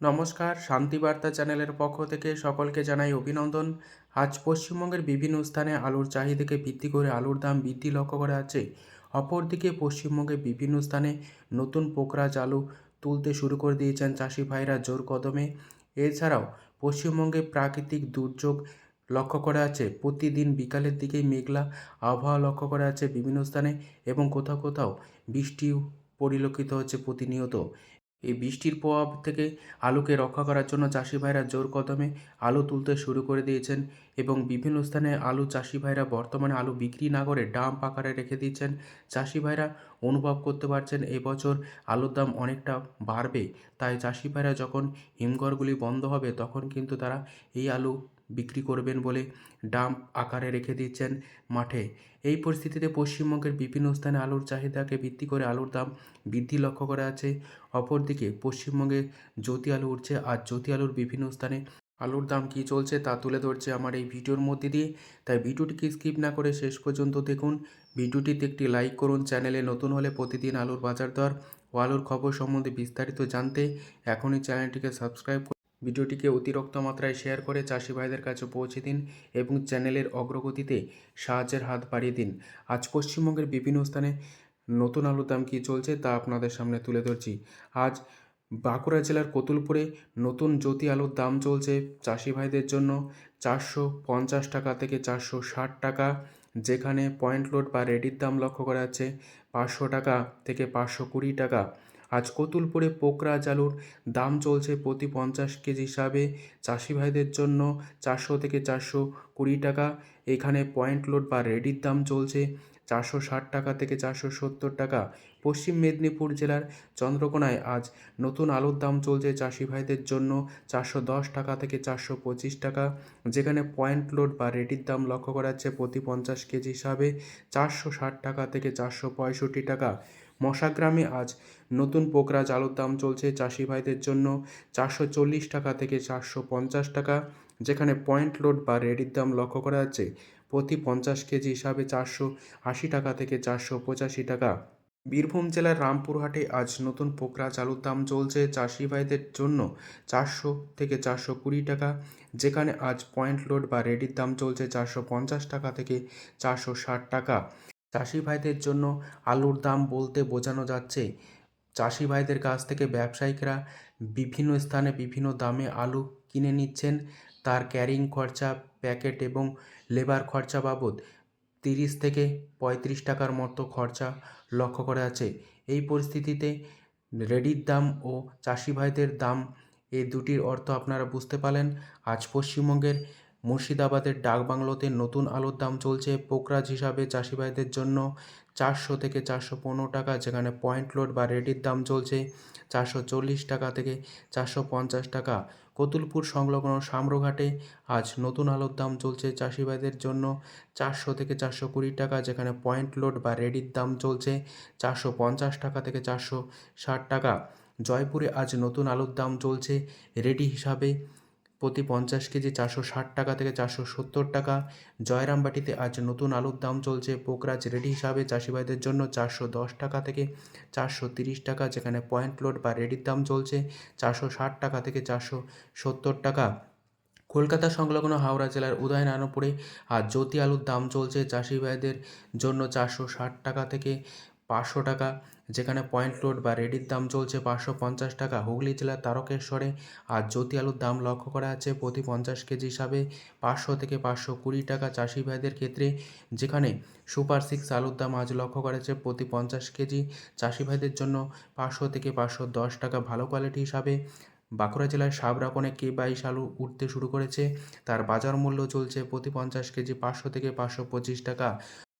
নমস্কার শান্তিবার্তা চ্যানেলের পক্ষ থেকে সকলকে জানাই অভিনন্দন। আজ পশ্চিমবঙ্গের বিভিন্ন স্থানে আলুর চাহিদাকে ভিত্তি করে আলুর দাম বৃদ্ধি লক্ষ্য করা যাচ্ছে। অপরদিকে পশ্চিমবঙ্গে বিভিন্ন স্থানে নতুন পোকরাজ আলু তুলতে শুরু করে দিয়েছেন চাষি ভাইরা জোর কদমে। এছাড়াও পশ্চিমবঙ্গে প্রাকৃতিক দুর্যোগ লক্ষ্য করা আছে প্রতিদিন বিকালের দিকেই মেঘলা আবহাওয়া লক্ষ্য করা আছে বিভিন্ন স্থানে এবং কোথাও কোথাও বৃষ্টিও পরিলক্ষিত হচ্ছে প্রতিনিয়ত। এই বৃষ্টির প্রভাব থেকে আলুকে রক্ষা করার জন্য চাষি ভাইরা জোর কদমে আলু তুলতে শুরু করে দিয়েছেন এবং বিভিন্ন স্থানে আলু চাষি ভাইরা বর্তমানে আলু বিক্রি না করে ডাম্প আকারে রেখে দিচ্ছেন। চাষি ভাইরা অনুভব করতে পারছেন এবছর আলুর দাম অনেকটা বাড়বে। তাই চাষি ভাইরা যখন হিমঘরগুলি বন্ধ হবে তখন কিন্তু তারা এই আলু বিক্রি করবেন বলে ডাম্প আকারে রেখে দিচ্ছেন মাঠে। এই পরিস্থিতিতে পশ্চিমবঙ্গের বিভিন্ন স্থানে আলুর চাহিদাকে ভিত্তি করে আলুর দাম বৃদ্ধি লক্ষ্য করা আছে অপরদিকে পশ্চিমবঙ্গে জ্যোতি আলু উঠছে, আর জ্যোতি আলুর বিভিন্ন স্থানে আলুর দাম কী চলছে তা তুলে ধরছে আমার এই ভিডিওর মধ্যে দিয়ে। তাই ভিডিওটিকে স্কিপ না করে শেষ পর্যন্ত দেখুন। ভিডিওটিতে একটি লাইক করুন, চ্যানেলে নতুন হলে প্রতিদিন আলুর বাজার দর ও আলুর খবর সম্বন্ধে বিস্তারিত জানতে এখনই চ্যানেলটিকে সাবস্ক্রাইব ভিডিওটিকে অতিরিক্ত মাত্রায় শেয়ার করে চাষি ভাইদের কাছে পৌঁছে দিন এবং চ্যানেলের অগ্রগতিতে সাহায্যের হাত বাড়িয়ে দিন। আজ পশ্চিমবঙ্গের বিভিন্ন স্থানে নতুন আলুর দাম কী চলছে তা আপনাদের সামনে তুলে ধরছি। আজ বাঁকুড়া জেলার কতুলপুরে নতুন জ্যোতি আলুর দাম চলছে চাষি ভাইদের জন্য চারশো পঞ্চাশ টাকা থেকে চারশো ষাট টাকা, যেখানে পয়েন্ট লোড বা রেডির দাম লক্ষ্য করা যাচ্ছে পাঁচশো টাকা থেকে পাঁচশো কুড়ি টাকা। আজ কতুলপুরে পোকরাজ আলুর দাম চলছে প্রতি পঞ্চাশ কেজি হিসাবে। চাষি ভাইদের জন্য চারশো থেকে চারশো কুড়ি টাকা। এখানে পয়েন্ট লোড বা রেডির দাম চলছে চারশো ষাট টাকা থেকে চারশো সত্তর টাকা। পশ্চিম মেদিনীপুর জেলার চন্দ্রকোনায় আজ নতুন আলুর দাম চলছে চাষি ভাইদের জন্য চারশো দশ টাকা থেকে চারশো পঁচিশ টাকা। যেখানে পয়েন্ট লোড বা রেডির দাম লক্ষ্য করা যাচ্ছে প্রতি পঞ্চাশ কেজি হিসাবে চারশো ষাট টাকা থেকে চারশো পঁয়ষট্টি টাকা। মশাগ্রামে আজ নতুন পোকরা আলুর দাম চলছে চাষি ভাইদের জন্য চারশো চল্লিশ টাকা থেকে চারশো পঞ্চাশ টাকা, যেখানে পয়েন্ট লোড বা রেডির দাম লক্ষ্য করা যাচ্ছে। প্রতি পঞ্চাশ কেজি হিসাবে চারশো আশি টাকা থেকে চারশো পঁচাশি টাকা। বীরভূম জেলার রামপুরহাটে আজ নতুন পোকরা চালুর দাম চলছে চাষি ভাইদের জন্য চারশো থেকে চারশো কুড়ি টাকা, যেখানে আজ পয়েন্ট লোড বা রেডির দাম চলছে চারশো পঞ্চাশ টাকা থেকে চারশো ষাট টাকা। চাষি ভাইদের জন্য আলুর দাম বলতে বোঝানো যাচ্ছে। চাষি ভাইদের কাছ থেকে ব্যবসায়িকরা বিভিন্ন স্থানে বিভিন্ন দামে আলু কিনে নিচ্ছেন। তার ক্যারিং খরচা, প্যাকেট এবং লেবার খরচা বাবদ তিরিশ থেকে পঁয়ত্রিশ টাকার মতো খরচা লক্ষ্য করা আছে এই পরিস্থিতিতে রেডির দাম ও চাষি ভাইদের দাম এই দুটির অর্থ আপনারা বুঝতে পারলেন। আজ পশ্চিমবঙ্গের মুর্শিদাবাদের ডাকবাংলোতে নতুন আলুর দাম চলছে পোকরাজ হিসাবে চাষি ভাইদের জন্য চারশো থেকে চারশো পনেরো টাকা, যেখানে পয়েন্ট লোড বা রেডির দাম চলছে চারশো চল্লিশ টাকা থেকে চারশো পঞ্চাশ টাকা। কতুলপুর সংলগ্ন সামরঘাটে আজ নতুন আলুর দাম চলছে চাষি ভাইদের জন্য চারশো থেকে চারশো কুড়ি টাকা, যেখানে পয়েন্ট লোড বা রেডির দাম চলছে চারশো পঞ্চাশ টাকা থেকে চারশো ষাট টাকা। জয়পুরে আজ নতুন আলুর দাম চলছে রেডি হিসাবে প্রতি পঞ্চাশ কেজি চারশো ষাট টাকা থেকে চারশো সত্তর টাকা। জয়রামবাটিতে আজ নতুন আলুর দাম চলছে। পোকরাজ রেডি হিসাবে চাষি ভাইদের জন্য চারশো দশ টাকা থেকে চারশো তিরিশ টাকা, যেখানে পয়েন্ট লোড বা রেডির দাম চলছে চারশো ষাট টাকা থেকে চারশো সত্তর টাকা। কলকাতা সংলগ্ন হাওড়া জেলার উদয়নারায়ণপুরে আর জ্যোতি আলুর দাম চলছে চাষি ভাইদের জন্য চারশো ষাট টাকা থেকে পাঁচশো টাকা। যেখানে পয়েন্ট লোড বা রেডির দাম চলছে পাঁচশো পঞ্চাশ টাকা। হুগলি জেলার তারকেশ্বরে আর জ্যোতি আলুর দাম লক্ষ্য করা আছে প্রতি পঞ্চাশ কেজি হিসাবে পাঁচশো থেকে পাঁচশো কুড়ি টাকা চাষি ভাইদের ক্ষেত্রে। যেখানে সুপার সিক্স আলুর দাম আজ লক্ষ্য করা আছে প্রতি পঞ্চাশ কেজি চাষি ভাইদের জন্য পাঁচশো থেকে পাঁচশো দশ টাকা ভালো কোয়ালিটি হিসাবে। বাঁকুড়া জেলায় সাবরাকনে কে বাইশ আলু উঠতে শুরু করেছে। তার বাজার মূল্য চলছে প্রতি পঞ্চাশ কেজি পাঁচশো থেকে পাঁচশো পঁচিশ টাকা।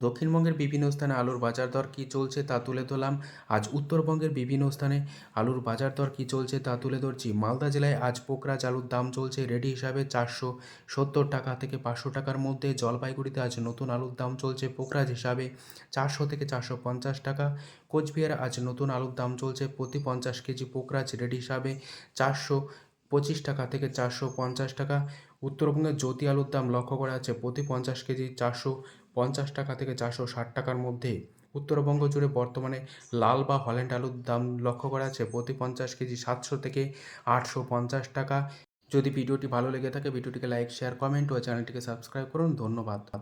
দক্ষিণবঙ্গের বিভিন্ন স্থানে আলুর বাজার দর কী চলছে তা তুলে ধরলাম। আজ উত্তরবঙ্গের বিভিন্ন স্থানে আলুর বাজার দর কী চলছে তা তুলে ধরছি। মালদা জেলায় আজ পোকরাজ আলুর দাম চলছে রেডি হিসাবে চারশো সত্তর টাকা থেকে পাঁচশো টাকার মধ্যে। জলপাইগুড়িতে আজ নতুন আলুর দাম চলছে পোকরাজ হিসাবে চারশো থেকে চারশো পঞ্চাশ টাকা। কোচবিহারে আজ নতুন আলুর দাম চলছে প্রতি পঞ্চাশ কেজি পোকরাজ রেডি হিসাবে চারশো পঁচিশ টাকা থেকে চারশো পঞ্চাশ টাকা। উত্তরবঙ্গের জ্যোতি আলুর দাম লক্ষ্য করা যাচ্ছে প্রতি পঞ্চাশ কেজি চারশো পঞ্চাশ টাকা থেকে চারশো ষাট টাকার মধ্যে উত্তরবঙ্গ জুড়ে বর্তমানে লাল বা হল্যান্ড আলুর দাম লক্ষ্য করা আছে প্রতি পঞ্চাশ কেজি সাতশো থেকে আটশো পঞ্চাশ টাকা। যদি ভিডিওটি ভালো লেগে থাকে, ভিডিওটিকে লাইক, শেয়ার, কমেন্ট ও চ্যানেলটিকে সাবস্ক্রাইব করুন। ধন্যবাদ।